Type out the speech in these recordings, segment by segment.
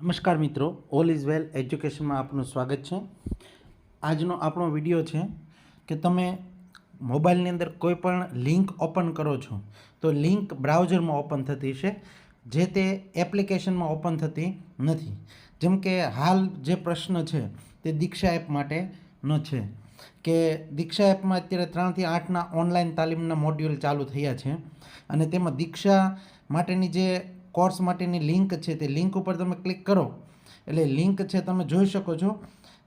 નમસ્કાર મિત્રો all is well એજ્યુકેશનમાં આપનું સ્વાગત છે. આજનો આપણો વીડિયો છે કે તમે મોબાઈલની અંદર કોઈ પણ લિંક ઓપન કરો છો, તો લિંક બ્રાઉઝરમાં ઓપન થતી છે જે તે એપ્લિકેશનમાં ઓપન થતી નથી. જેમ કે હાલ જે પ્રશ્ન છે તે દીક્ષા એપ માટેનો છે, કે દીક્ષા એપમાં અત્યારે ત્રણથી આઠના ઓનલાઈન તાલીમના મોડ્યુલ ચાલુ થયા છે, અને તેમાં દીક્ષા માટેની જે કોર્સ માટેની લિંક છે તે લિંક ઉપર તમે ક્લિક કરો. એટલે લિંક છે તમે જોઈ શકો છો,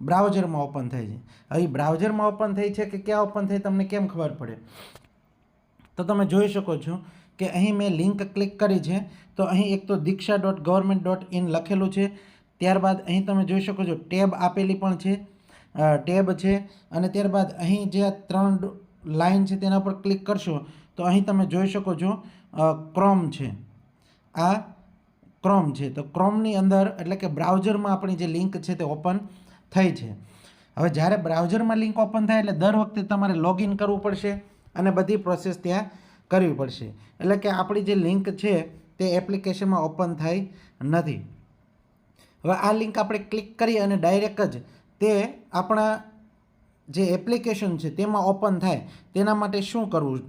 બ્રાઉઝરમાં ઓપન થાય છે. હવે બ્રાઉઝરમાં ઓપન થઈ છે કે ક્યાં ઓપન થઈ તમને કેમ ખબર પડે? તો તમે જોઈ શકો છો કે અહીં મેં લિંક ક્લિક કરી છે. તો અહીં એક તો Diksha dot government dot in લખેલું છે. ત્યારબાદ અહીં તમે જોઈ શકો છો ટેબ આપેલી પણ છે. ટેબ છે અને ત્યારબાદ અહીં જે ત્રણ લાઇન છે તેના પર ક્લિક કરશો તો અહીં તમે જોઈ શકો છો ક્રોમ છે. આ ક્રોમ છે. તો ક્રોમની અંદર એટલે કે બ્રાઉઝરમાં આપણી જે લિંક છે તે ઓપન થઈ છે. હવે જ્યારે બ્રાઉઝરમાં લિંક ઓપન થાય એટલે દર વખતે તમારે લોગિન કરવું પડશે અને બધી પ્રોસેસ ત્યાં કરવી પડશે. એટલે કે આપણી જે લિંક છે તે એપ્લિકેશનમાં ઓપન થઈ નથી. હવે આ લિંક આપણે ક્લિક કરી અને ડાયરેક્ટ જ તે આપણા જે એપ્લિકેશન છે તેમાં ઓપન થાય. તેના માટે શું કરવું?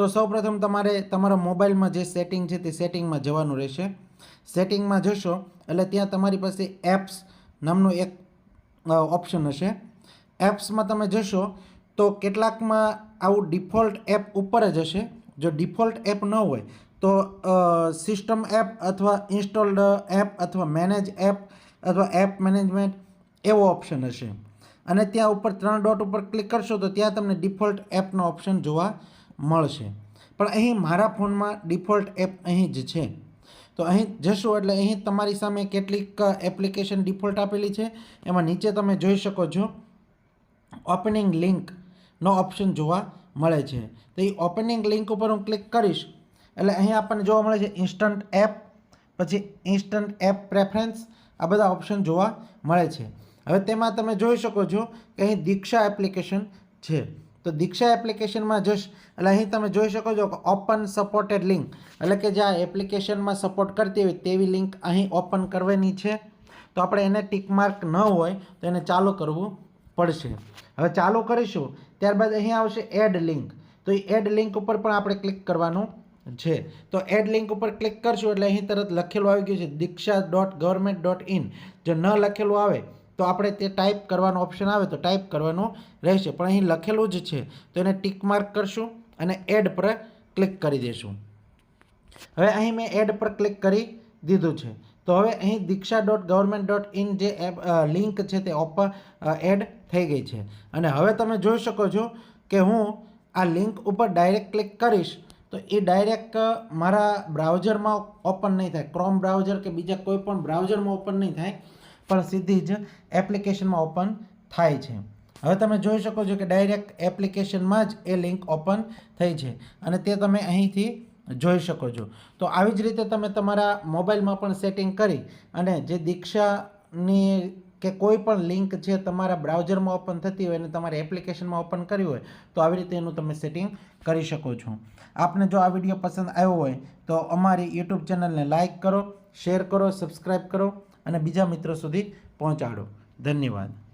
તો સૌપ્રથમ તમારે તમારા મોબાઈલમાં જે સેટિંગ છે તે સેટિંગમાં જવાનું રહેશે. સેટિંગમાં જશો એટલે ત્યાં તમારી પાસે એપ્સ નામનું એક ઓપ્શન હશે. એપ્સમાં તમે જશો તો કેટલાકમાં આવું ડિફોલ્ટ એપ ઉપર જ હશે. જો ડિફોલ્ટ એપ ન હોય તો સિસ્ટમ એપ અથવા ઇન્સ્ટોલ્ડ એપ અથવા મેનેજ એપ અથવા એપ મેનેજમેન્ટ એવો ઓપ્શન હશે. અને ત્યાં ઉપર ત્રણ ડોટ ઉપર ક્લિક કરશો તો ત્યાં તમને ડિફોલ્ટ એપનો ઓપ્શન જોવા મળશે. પણ અહીં મારા ફોનમાં ડિફોલ્ટ એપ અહીં જ છે. તો અહીં જશો એટલે અહીં તમારી સામે કેટલીક એપ્લિકેશન ડિફોલ્ટ આપેલી છે. એમાં નીચે તમે જોઈ શકો છો, ઓપનિંગ લિંકનો ઓપ્શન જોવા મળે છે. તો એ ઓપનિંગ લિંક ઉપર હું ક્લિક કરીશ એટલે અહીં આપણને જોવા મળે છે ઇન્સ્ટન્ટ એપ, પછી ઇન્સ્ટન્ટ એપ પ્રેફરન્સ, આ બધા ઓપ્શન જોવા મળે છે. હવે તેમાં તમે જોઈ શકો છો કે અહીં દીક્ષા એપ્લિકેશન છે. તો દીક્ષા એપ્લિકેશનમાં જશ. એટલે અહીં તમે જોઈ શકો છો કે ઓપન સપોર્ટેડ લિંક. એટલે કે જે આ એપ્લિકેશનમાં સપોર્ટ કરતી હોય તેવી લિંક અહીં ઓપન કરવાની છે. તો આપણે એને ટીક માર્ક ન હોય તો એને ચાલુ કરવું પડશે. હવે ચાલુ કરીશું. ત્યારબાદ અહીં આવશે એડ લિંક. તો એ એડ લિંક ઉપર પણ આપણે ક્લિક કરવાનું છે. તો એડ લિંક ઉપર ક્લિક કરશું એટલે અહીં તરત લખેલું આવી ગયું છે Diksha dot government dot in. જો ન લખેલું આવે તો આપણે તે ટાઈપ કરવાનો ઓપ્શન આવે તો ટાઈપ કરવાનું રહેશે. પણ અહીં લખેલું જ છે. તો એને ટીક માર્ક કરશું અને એડ પર ક્લિક કરી દઈશું. હવે અહીં મેં એડ પર ક્લિક કરી દીધું છે. તો હવે અહીં Diksha dot government dot in જે એપ લિંક છે તે ઓપ એડ થઈ ગઈ છે. અને હવે તમે જોઈ શકો છો કે હું આ લિંક ઉપર ડાયરેક્ટ ક્લિક કરીશ તો એ ડાયરેક્ટ મારા બ્રાઉઝરમાં ઓપન નહીં થાય. ક્રોમ બ્રાઉઝર કે બીજા કોઈ પણ બ્રાઉઝરમાં ઓપન નહીં થાય. પણ સીધી જ એપ્લિકેશનમાં ઓપન થાય છે. હવે તમે જોઈ શકો છો કે ડાયરેક્ટ એપ્લિકેશનમાં જ એ લિંક ઓપન થઈ છે અને તે તમે અહીંથી જોઈ શકો છો. તો આવી જ રીતે તમે તમારા મોબાઈલમાં પણ સેટિંગ કરી અને જે દીક્ષાની કે કોઈ પણ લિંક છે તમારા બ્રાઉઝરમાં ઓપન થતી હોય અને તમારે એપ્લિકેશનમાં ઓપન કરવી હોય, તો આવી રીતે એનું તમે સેટિંગ કરી શકો છો. આપને જો આ વીડિયો પસંદ આવ્યો હોય, તો અમારી યુટ્યુબ ચેનલને લાઇક કરો, શેર કરો, સબસ્ક્રાઈબ કરો. અને બીજા મિત્રો સુધી પહોંચાડો. ધન્યવાદ.